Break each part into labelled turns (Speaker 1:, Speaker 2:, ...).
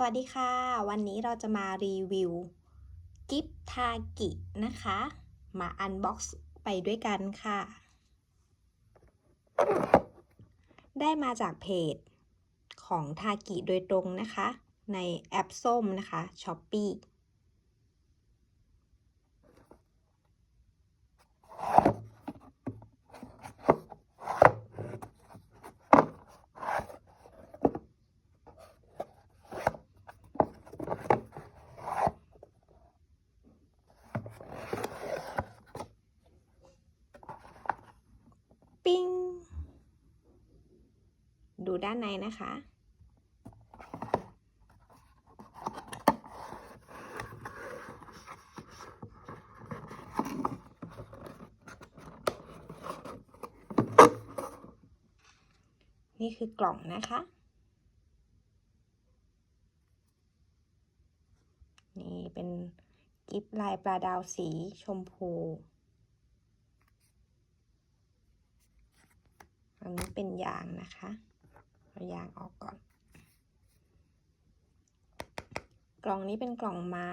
Speaker 1: สวัสดีค่ะ วันนี้เราจะมารีวิวกิฟทากินะคะ มาอันบ็อกซ์ไปด้วยกันค่ะ ได้มาจากเพจของทากิโดยตรงนะคะ ในแอปส้มนะคะ s h อ p e ปิ้ง ดูด้านในนะคะ นี่คือกล่องนะคะ นี่เป็นกิฟลายปลาดาวสีชมพู อันนี้เป็นยางนะคะเอายางออกก่อน กล่องนี้เป็นกล่องไม้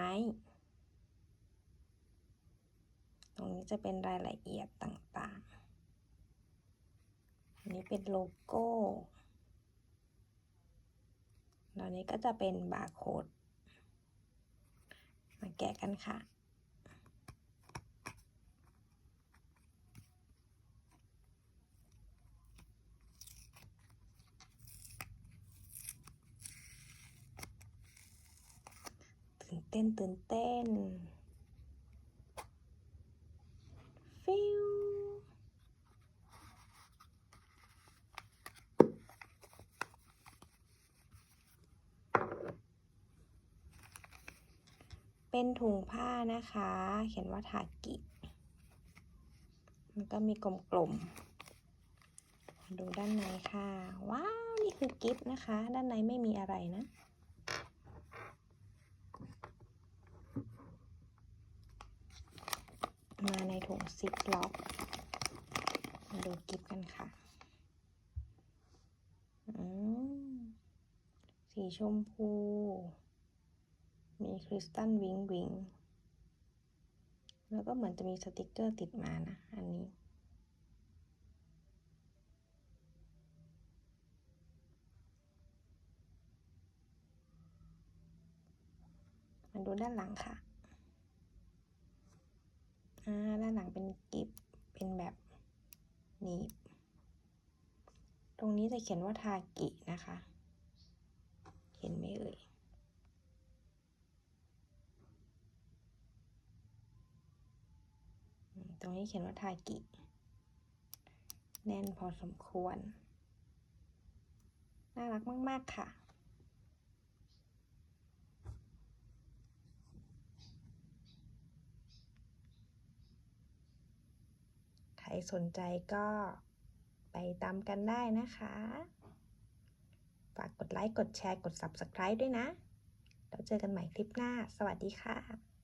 Speaker 1: ตรงนี้จะเป็นรายละเอียดต่างๆ อันนี้เป็นโลโก้แล้วนี้ก็จะเป็นบาร์โค้ด มาแกะกันค่ะ ตื่นเต้นตื่นเต้นฟิวเป็นถุงผ้านะคะ เขียนว่าทากิมันก็มีกลมๆ ดูด้านในค่ะ ว้าว นี่คือกิฟต์นะคะ ด้านในไม่มีอะไรนะ มาในถุงซิปล็อก มาดูกิฟกันค่ะอืมสีชมพู มีคริสตัลวิงวิง แล้วก็เหมือนจะมีสติกเกอร์ติดมานะ อันนี้ มาดูด้านหลังค่ะ อ่าด้านหลังเป็นกิฟเป็นแบบหนีบตรงนี้จะเขียนว่าทากินะคะ เห็นไหมเอ่ยตรงนี้เขียนว่าทากิ แน่นพอสมควร น่ารักมาก ๆ ค่ะ รสนใจก็ไปตามกันได้นะคะ ฝากกดไลค์ กดแชร์ กด Subscribe ด้วยนะ แล้วเจอกันใหม่คลิปหน้า สวัสดีค่ะ